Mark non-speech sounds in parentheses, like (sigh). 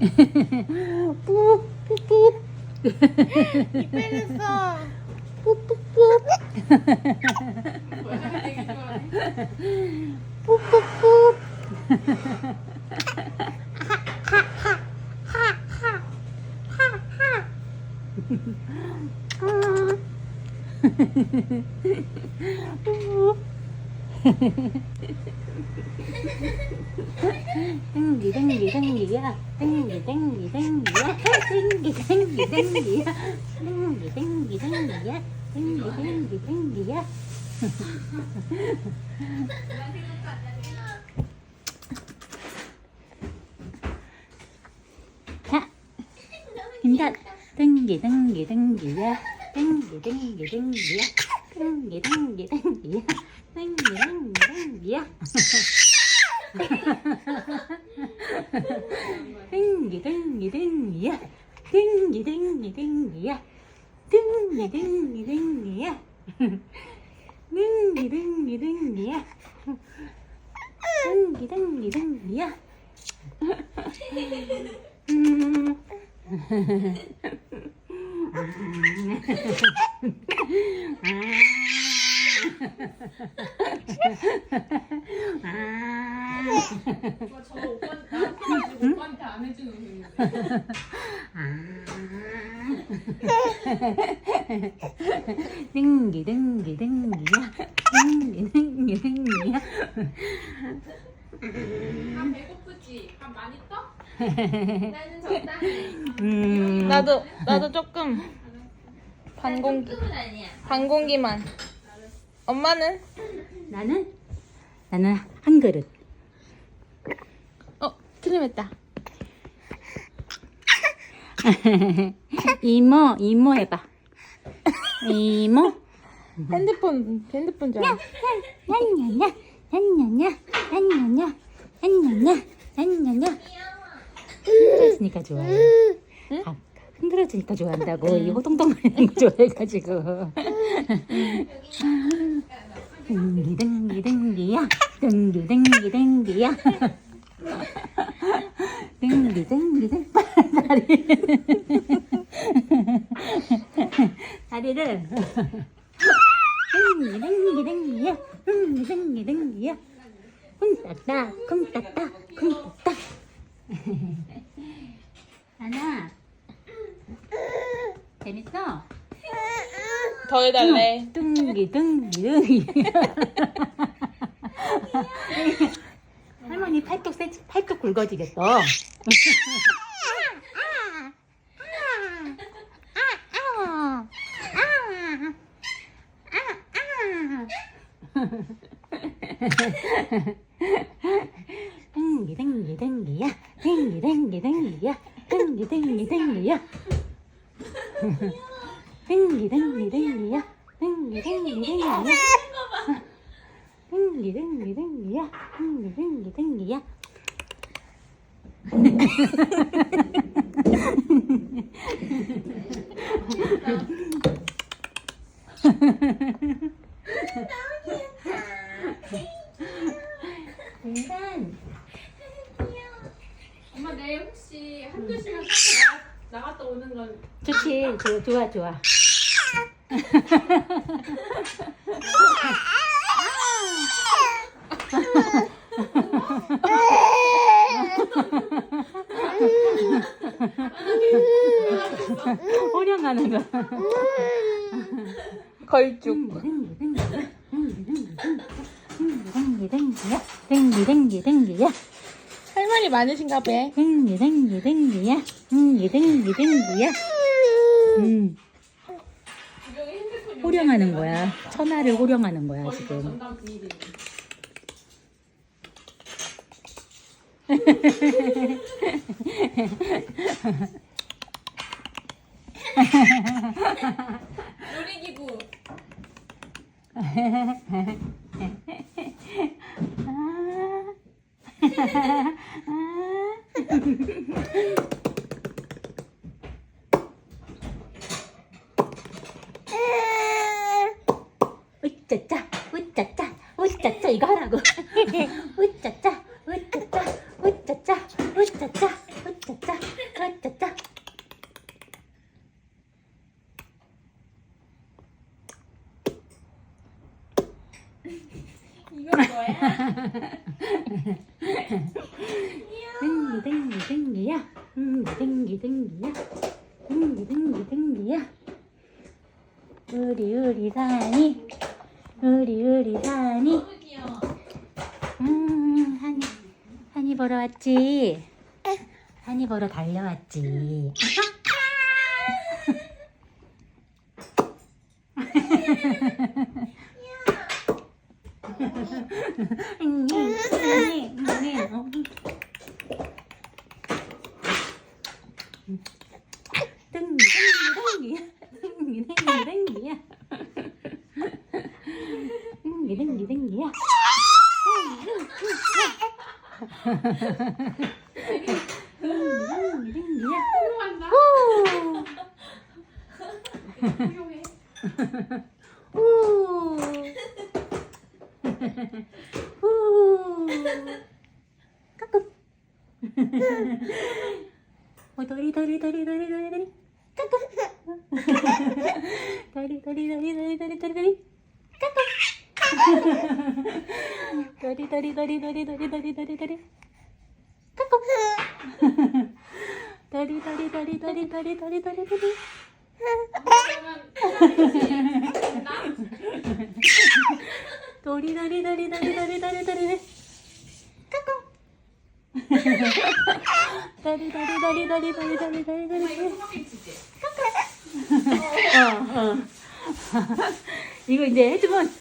Poop, poop, poop. (laughs) Poop, poop, poop. Poop, poop, poop. Poop, tăng gì tăng gì tăng gì á tăng gì tăng gì tăng gì á? Tăng gì tăng gì tăng gì á? tăng gì tăng gì tăng gì á tăng gì tăng gì tăng gì á Tính thật, tính gì tính gì tính gì à tính gì tính gì tính gì à 당기 당기 당기야 당기 당기 당기야 당기 당기 당기야 당기 당기 당기야 당기 당기 당기야 당기 당기 당기야 당기 당기 당기야 음 아. 저 오빠 나한테 오빠한테 안 해주는 분인데. 땡기 땡기 땡기야 땡기 땡기 땡기야 밥 배고프지? 밥 많이 떠? (laughs) 나는 적당히. 음 나도 나도 조금 반 공기 조금은 아니야. 반 공기만. 엄마는? 나는 나는 한 그릇 어 틀림했다. (laughs) 이모 이모 해봐 이모 핸드폰 핸드폰 줄 알아. 냐냐냐 냐냐냐 냐냐냐 냐냐냐 냐냐냐 흔들어주니까 좋아해 아, 흔들어주니까 좋아한다고. 이 호동동거리는 거 좋아해가지고. 땡기 땡기 땡기야. 땡기 땡기 땡기야. 땡기 땡기 땡 다리 다리를. 땡기 땡기 땡기야. 땡기 땡기 땡기야. 쿵따따 쿵따따 쿵따따 하나 재밌어? 더 해달래. 뚱기 뚱기 뚱기 할머니 팔뚝 세 팔뚝 굵어지겠어. 땡기 땡기 땡기야. 땡기 땡기 땡기야. 땡기 땡기 땡기야 땡기 땡기 땡기야. 땡기 땡기 땡기야 땡기 땡기 땡기야. 땡기 땡기 땡기야. 일단 엄마 내일 혹시 한두 시간 (laughs) 나갔다 오는 건 좋지 좋아 좋아 좋아 호령하는 거 걸쭉. 땡기 땡기야 땡기 땡기 땡기야 할머니 많으신가 봐. 땡기 땡기 땡기야 땡기 땡기 땡기야 음 호령하는 거야 천하를 호령하는 거야 지금. 놀이기구. (laughs) 으짜짜, 으짜짜, 으짜짜 이거 하라고. (laughs) 으짜짜, 으짜짜, 으짜짜, 으짜짜, 으짜짜, 으짜짜. 이건 뭐야? (laughs) 댕기 댕기야? 댕기 댕기 댕기야? 우리 우리 산이 우리 우리 산이. 음 한이 한이 보러 왔지? 한이 보러 달려왔지 (laughs) ぎやうんぎでんぎでんぎやうんぎでんぎでんぎやうんぎでんぎでんぎやおおおかくおいどりどりどりどりどりどりかく 도리 도리 도리 도리. 까꿍. 도리 도리 도리 도리 도리 도리 도리 도리. 까꿍. 도리 도리 도리 도리 도리 도리 도리 도리. 그러면 나 도리 도 어, 어. (laughs) 이거 이제 해주면